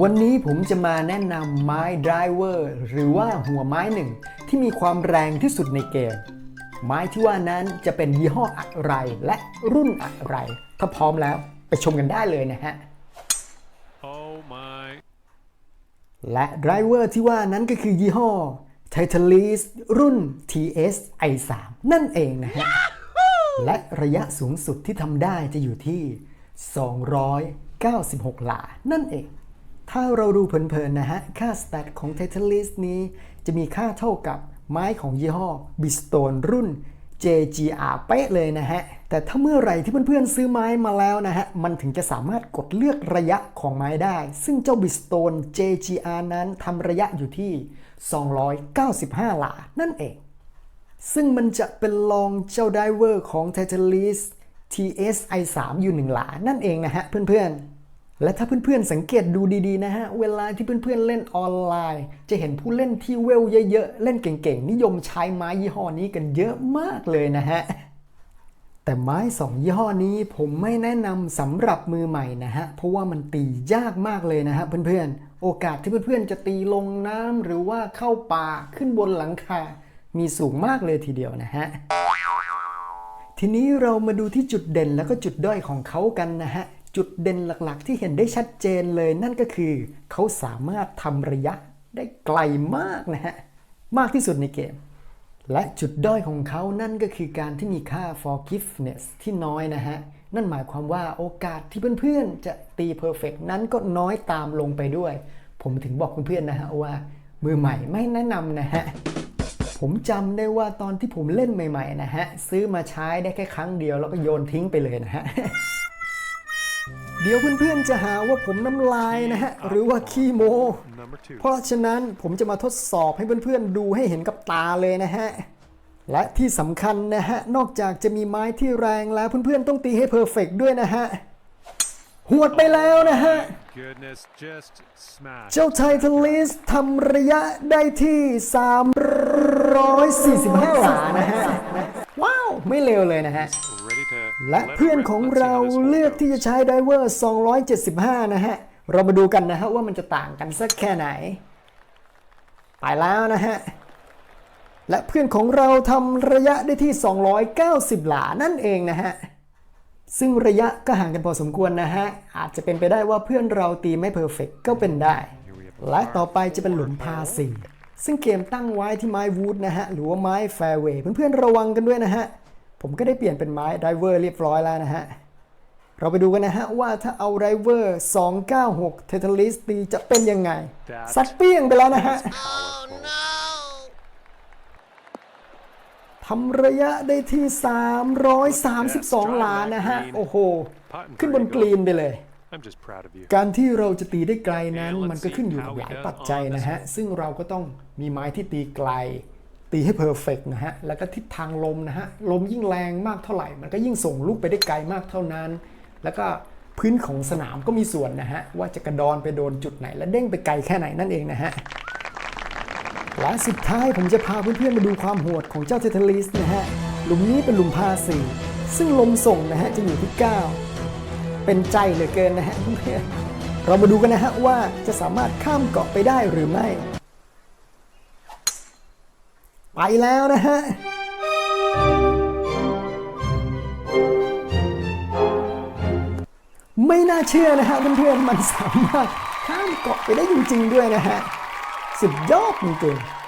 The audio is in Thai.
วันนี้ผมจะมาแนะนำไม้ไดรเวอร์หรือว่าหัวไม้หนึ่งที่มีความแรงที่สุดในเกม ไม้ที่ว่านั้นจะเป็นยี่ห้ออะไรและรุ่นอะไร ถ้าพร้อมแล้วไปชมกันได้เลยนะฮะ Oh my. และไดรเวอร์ที่ว่านั้นก็คือยี่ห้อ Titalis รุ่น TS i3 นั่นเองนะฮะ และระยะสูงสุดที่ทำได้จะอยู่ที่ 296 หลา นั่นเอง ถ้าเราดูเพลินๆนะฮะ ค่าสแตทของ Titalis นี้ จะมีค่าเท่ากับไม้ของยี่ห้อ Bridgestone รุ่น JGR เป๊ะเลยนะฮะ แต่ถ้าเมื่อไหร่ที่เพื่อนๆซื้อไม้มาแล้วนะฮะ มันถึงจะสามารถกดเลือกระยะของไม้ได้ ซึ่งเจ้า Bridgestone JGR นั้นทำระยะอยู่ที่ 295 หลา นั่นเอง ซึ่งมันจะเป็นรองเจ้าไดเวอร์ของ Titalis TS i3 อยู่หนึ่งหลา นั่นเองนะฮะเพื่อนๆ และถ้าเพื่อนๆสังเกตดูดีๆนะฮะ เวลาที่เพื่อนๆเล่นออนไลน์ จะเห็นผู้เล่นที่เวลเยอะๆ เล่นเก่งๆ นิยมใช้ไม้ยี่ห้อนี้กันเยอะมากเลยนะฮะ แต่ไม้สองยี่ห้อนี้ผมไม่แนะนำสำหรับมือใหม่นะฮะ เพราะว่ามันตียากมากเลยนะฮะเพื่อนๆ โอกาสที่เพื่อนๆจะตีลงน้ำหรือว่าเข้าป่าขึ้นบนหลังคา มีสูงมากเลยทีเดียวนะฮะทีนี้เรามาดูที่จุดเด่นแล้วก็จุดด้อยของเขากันนะฮะ จุดเด่นหลักๆ ที่เห็นได้ชัดเจนเลยนั่นก็คือ เขาสามารถทำระยะได้ไกลมากนะฮะ มากที่สุดในเกม และจุดด้อยของเขานั่นก็คือการที่มีค่า forgiveness ที่น้อยนะฮะ นั่นหมายความว่าโอกาสที่เพื่อนๆ จะตี perfect นั้นก็น้อยตามลงไปด้วย ผมถึงบอกเพื่อนๆนะฮะว่า มือใหม่ไม่แนะนำนะฮะผมจำได้ว่าตอนที่ผมเล่นใหม่ ๆ นะฮะ ซื้อมาใช้ได้แค่ครั้งเดียวแล้วก็โยนทิ้งไปเลยนะฮะ เดี๋ยวเพื่อนๆจะหาว่าผมน้ำลายนะฮะ หรือว่าขี้โม Number two. เพราะฉะนั้นผมจะมาทดสอบให้เพื่อนๆดูให้เห็นกับตาเลยนะฮะ และที่สำคัญนะฮะ นอกจากจะมีไม้ที่แรงแล้วเพื่อนๆต้องตีให้เพอร์เฟกด้วยนะฮะหวดไปแล้วนะฮะ Goodness, just smash. เจ้าไททันลิสทำระยะได้ที่ 345หลานะฮะว้าว ไม่เร็วเลยนะฮะ Ready to. และ let it เพื่อน rip. ของ Let's see เรา how this one เลือก goes. ที่จะใช้ไดเวอร์ 275 นะฮะ เรามาดูกันนะฮะว่ามันจะต่างกันสักแค่ไหน ไปแล้วนะฮะ และเพื่อนของเราทำระยะได้ที่ 290 หลานั่นเองนะฮะ ซึ่งระยะก็ห่างกันพอสมควรนะฮะ อาจจะเป็นไปได้ว่าเพื่อนเราตีไม่เพอร์เฟกก็เป็นได้ และต่อไปจะเป็นหลุมพาสีซึ่งเกมตั้งไว้ที่ไม้วูดนะฮะ หรือว่าไม้แฟร์เวย์เพื่อนๆระวังกันด้วยนะฮะ ผมก็ได้เปลี่ยนเป็นไม้ไดเวอร์เรียบร้อยแล้วนะฮะ เราไปดูกันนะฮะ ว่าถ้าเอาไดเวอร์296เทเทลิสตีจะเป็นยังไงซัดเปี้ยงไปแล้วนะฮะทำระยะได้ที่ 332หลานะฮะ โอ้โห ขึ้นบนกรีนไปเลย I'm just proud of you. การที่เราจะตีได้ไกลนั้นมันก็ขึ้นอยู่กับหลายปัจจัยนะฮะ ซึ่งเราก็ต้องมีไม้ที่ตีไกล ตีให้เพอร์เฟกนะฮะ แล้วก็ทิศทางลมนะฮะ ลมยิ่งแรงมากเท่าไหร่ มันก็ยิ่งส่งลูกไปได้ไกลมากเท่านั้น แล้วก็พื้นของสนามก็มีส่วนนะฮะ ว่าจะกระดอนไปโดนจุดไหน และเด้งไปไกลแค่ไหนนั่นเองนะฮะและสุดท้ายผมจะพาเพื่อนๆมาดูความโหดของเจ้าเทเทลิสนะฮะ หลุมนี้เป็นหลุมพาสีซึ่งลมส่งนะฮะ จะอยู่ที่ 9 เป็นใจเหลือเกินนะฮะเพื่อนๆเรามาดูกันนะฮะว่าจะสามารถข้ามเกาะไปได้หรือไม่ ไปแล้วนะฮะไม่น่าเชื่อนะฮะเพื่อนๆมันสามารถข้ามเกาะไปได้จริงๆด้วยนะฮะ สุดยอดจริงๆ